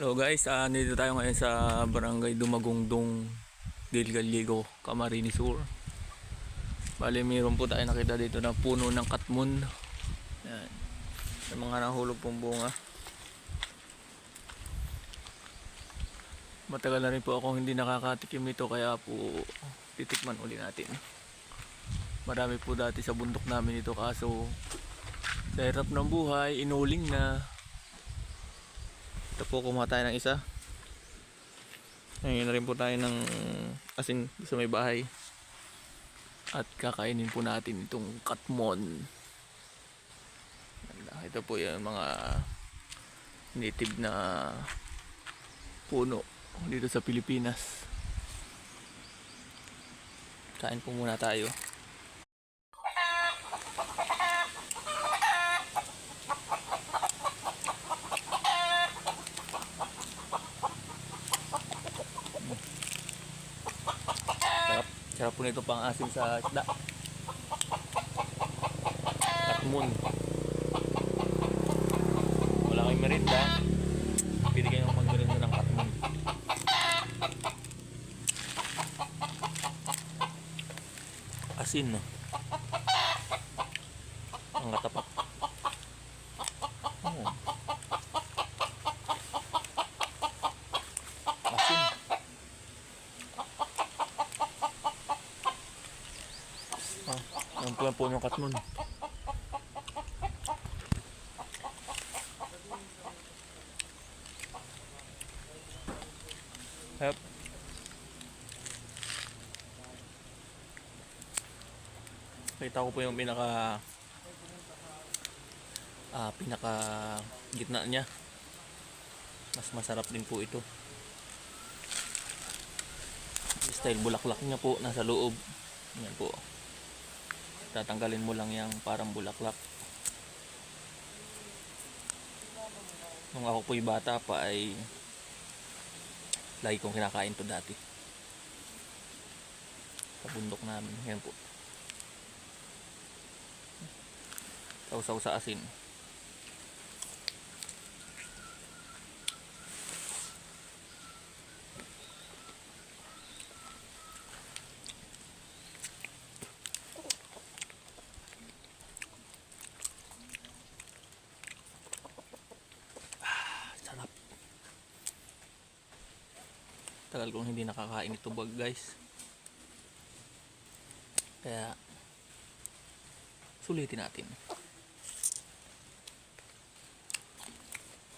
Hello guys, uh, nandito tayo ngayon sa barangay Dumagongdong del Gallego, Camarines Sur. Bali, mayroon po tayo nakita dito na puno ng katmun. Yan. May mga nahulog pong bunga. Matagal na rin po akong hindi nakakatikim nito kaya po titikman uli natin. Marami po dati sa bundok namin ito kaso sa hirap ng buhay, inuling na. Ito po kumuha tayo ng isa. Ngayon na rin po tayo ng asin sa may bahay. At kakainin po natin itong katmon. Ito po yung mga native na puno dito sa Pilipinas. Kain po muna tayo. Sarap. Po nito pang asim sa isda. Katmon. Wala kayong merinda. Pwede kayong magmerinda ng katmon. Asin no. Ang katapak. Oh. Asin. Ah, ang pulang po ng katmon. Yep. Kita ko po yung pinaka ah pinaka gitna niya. Mas masarap din po ito. Style bulaklak niya po nasa loob. Yan po tatanggalin mo lang yung parang bulaklak. Nung ako po'y bata pa ay lagi kong kinakain to dati. Sa bundok namin. Yan po. Sausaw sa asin sarap tagal kong hindi nakakain ito bag guys. Kaya sulitin natin